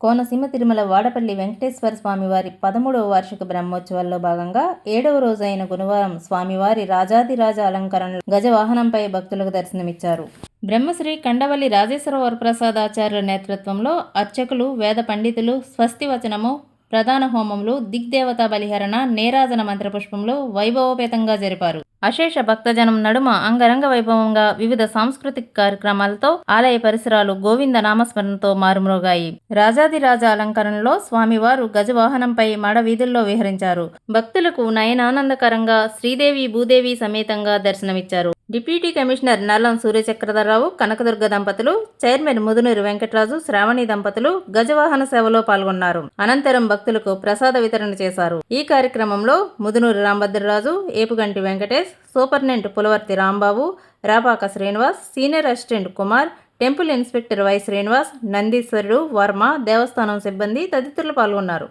కోనసీమ తిరుమల వాడపల్లి వెంకటేశ్వర స్వామివారి పదమూడవ వార్షిక బ్రహ్మోత్సవాల్లో భాగంగా ఏడవ రోజు అయిన గురువారం స్వామివారి రాజాదిరాజ అలంకరణలు గజవాహనంపై భక్తులకు దర్శనమిచ్చారు. బ్రహ్మశ్రీ కండవల్లి రాజేశ్వర వరప్రసాదాచార్యుల నేతృత్వంలో అర్చకులు వేద పండితులు స్వస్తి వచనము ప్రధాన హోమములు దిగ్దేవతా బలిహరణ నేరాజన మంత్రపుష్పములు వైభవోపేతంగా జరిపారు. అశేష భక్తజనం నడుమ అంగరంగ వైభవంగా వివిధ సాంస్కృతిక కార్యక్రమాలతో ఆలయ పరిసరాలు గోవింద నామస్మరణతో మారుమ్రోగాయి. రాజాదిరాజ అలంకరణలో స్వామివారు గజవాహనంపై మడ వీధుల్లో విహరించారు. భక్తులకు నయనానందకరంగా శ్రీదేవి భూదేవి సమేతంగా దర్శనమిచ్చారు. డిప్యూటీ కమిషనర్ నల్లం సూర్యచక్రధరరావు కనకదుర్గ దంపతులు చైర్మన్ ముదునూరు వెంకటరాజు శ్రావణి దంపతులు గజవాహన సేవలో పాల్గొన్నారు. అనంతరం భక్తులకు ప్రసాద వితరణ చేశారు. ఈ కార్యక్రమంలో Mudunuru Rambhadraraju Epuganti Venkatesh superintendent Pulavarthi Rambabu Rapaka Srinivas senior assistant Kumar temple inspector Y Srinivas Nandeeswarudu Varma దేవస్థానం సిబ్బంది తదితరులు పాల్గొన్నారు.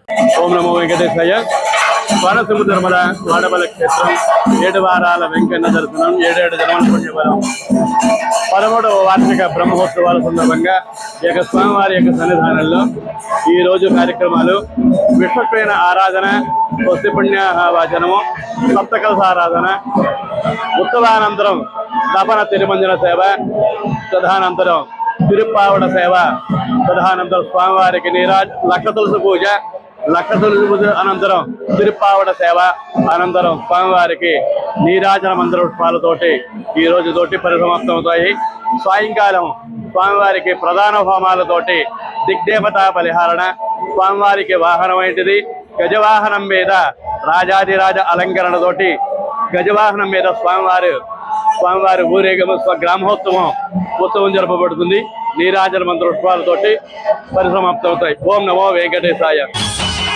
కోనసీమ తిరుమల వాడబల క్షేత్రం. ఏడు వారాల వెంకన్న దర్శనం ఏడేడు జన్మల పుణ్యఫలం. పదమూడవ వార్షిక బ్రహ్మోత్సవాల సందర్భంగా ఏక యొక్క స్వామివారి యొక్క సన్నిధానంలో ఈ రోజు కార్యక్రమాలు. విశ్వక్రైన ఆరాధన స్వస్తి పుణ్య వాచనము సప్తకలస ఆరాధన ఉత్సవానంతరం తపన తిరుమంజన సేవ తదనంతరం తిరుప్పావడ సేవ తదనంతరం స్వామివారికి నీరాజ్ లక్ష తులసి పూజ లక్ష అనంతరం తిరుప్పావడ సేవ అనంతరం స్వామివారికి నీరాజన మంత్ర పుష్పాలతోటి ఈ రోజు తోటి పరిసమాప్తమవుతాయి. సాయంకాలం స్వామివారికి ప్రధాన హోమాలతోటి దిగ్దేవతా పరిహారణ స్వామివారికి వాహనం ఏంటిది? గజవాహనం మీద రాజాదిరాజ అలంకరణతోటి గజవాహనం మీద స్వామివారు స్వామివారి ఊరేగము గ్రామోత్సవం ఉత్సవం జరపబడుతుంది. నీరాజన మంత్ర పుష్పాలతోటి పరిసమాప్తమవుతాయి. ఓం నమో వెంకటేశాయ.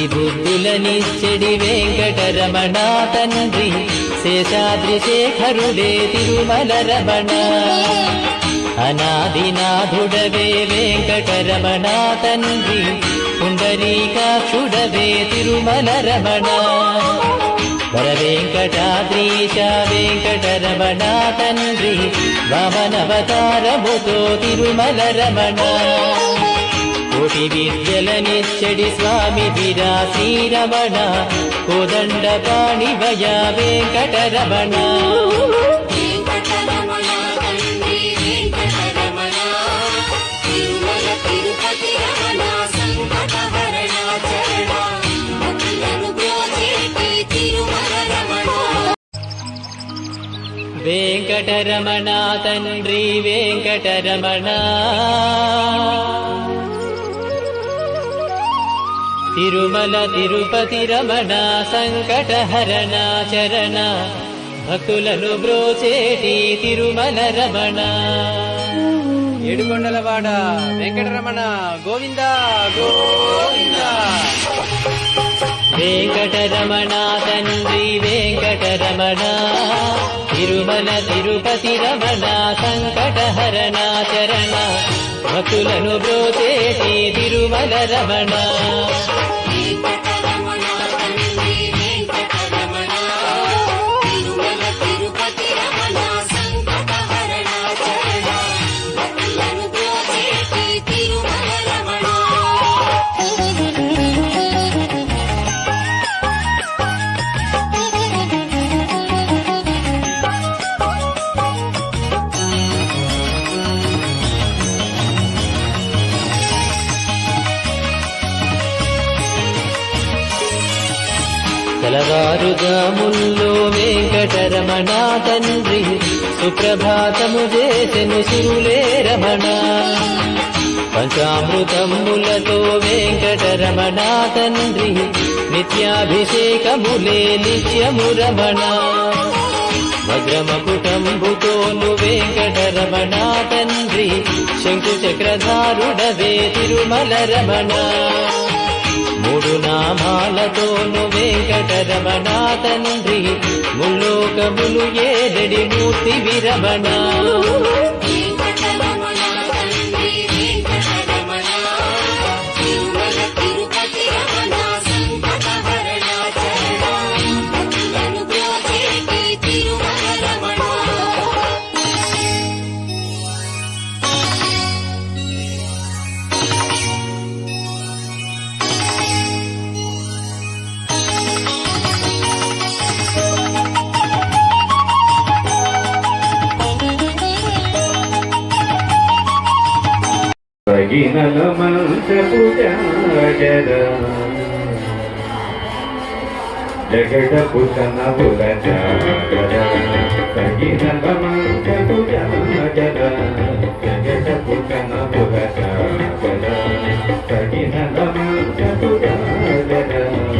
సిద్ధి బుద్ధులనిచ్చడి వెంకటరమణ తండ్రి శేషాద్రి శేఖరుడే తిరుమల రమణ అనాదినాథుడవే వెంకటరమణ తండ్రి పుండరీకాక్షుడవే తిరుమల రమణ వర వెంకటాద్రీశ వెంకటరమణ తండ్రి వామనవతారముతో తిరుమల రమణ కోటి విద్యలనిచ్చడి స్వామి విరా శ్రీరమణ కోదండ పాణివయ వెంకటరమణ. వెంకటరమణ తండ్రి వెంకటరమణ. తిరుమల తిరుపతి రమణ సంకటహరణ చరణ. భక్తులను బ్రోచేటి తిరుమల రమణ. వెంకటరమణ తండ్రి వెంకటరమణ రమణ సంకటహరణ చరణ భక్తులను రమణ ఏడుకొండలవాడ వెంకటరమణ గోవింద గోవింద. వెంకటరమణ తండ్రి వెంకటరమణ. తిరుమల తిరుపతి రమణ సంకటహరణ చరణ. భక్తులను బ్రోచేటి తిరుమల రమణ. తెల్లవారుజాముల్లో వెంకటరమణ తండ్రి సుప్రభాతము చేసెను సురులే రమణ. పంచామృతములతో వెంకటరమణ తండ్రి నిత్యాభిషేకములే నిత్యము రమణ. వజ్రమకుటంబుతోను వెంకటరమణ తండ్రి శంకు చక్రధారుడవే తిరుమల రమణ. వెంకటరమణ తండ్రి ముల్లోకములు ఏదడి మూర్తి విరమణ? తగినల మంచపు జాగర జగడపు కనవుల జాగర తగినల మంచపు జాగర జగడపు కనవుల జాగర తగినల మంచపు జగడపు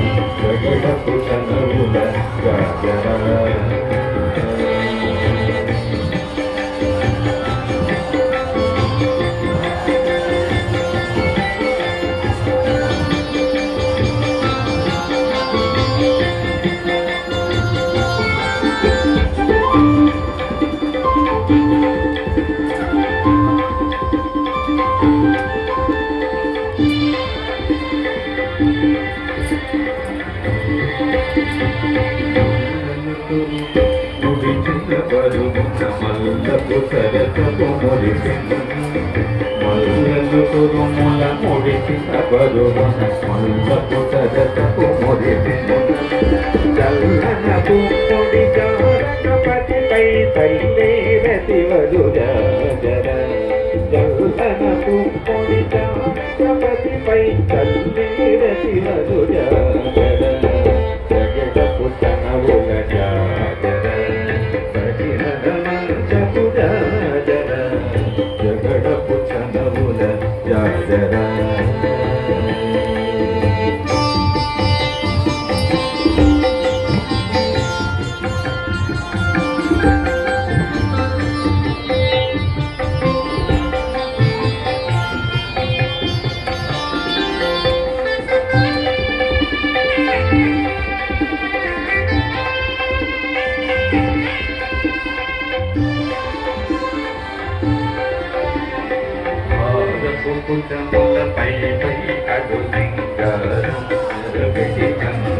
మల్లలు కురుముల ముడిచిన బరువున మల్లపు సరసపు మురిసిన చల్లనపు ముడి జారకపతిపై తల్లేరతి వరుజర చల్లనపు ముడి జారకపతిపై తల్లేరతి వరుజర జగడపు తనవుల జాగర పుటములపై పై కడు సింగారం నిలబెట్టి కందముడి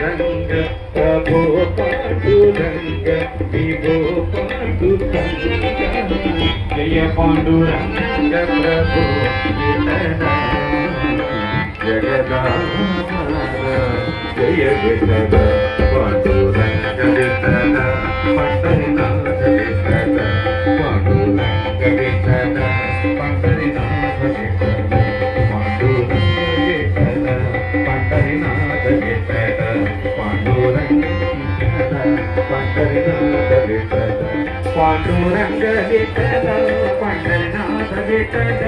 పాటురంగ ప్రభో పాటురంగ విభో పాటురంగ జయ పాండురంగ ప్రభు జగదా జయ విఠల పాండురంగ విఠల పండరినాథ విఠల ಪಾಂಡುರಂಗ ವಿಠಲ ಪಂಡನಾಥ ವಿಠಲ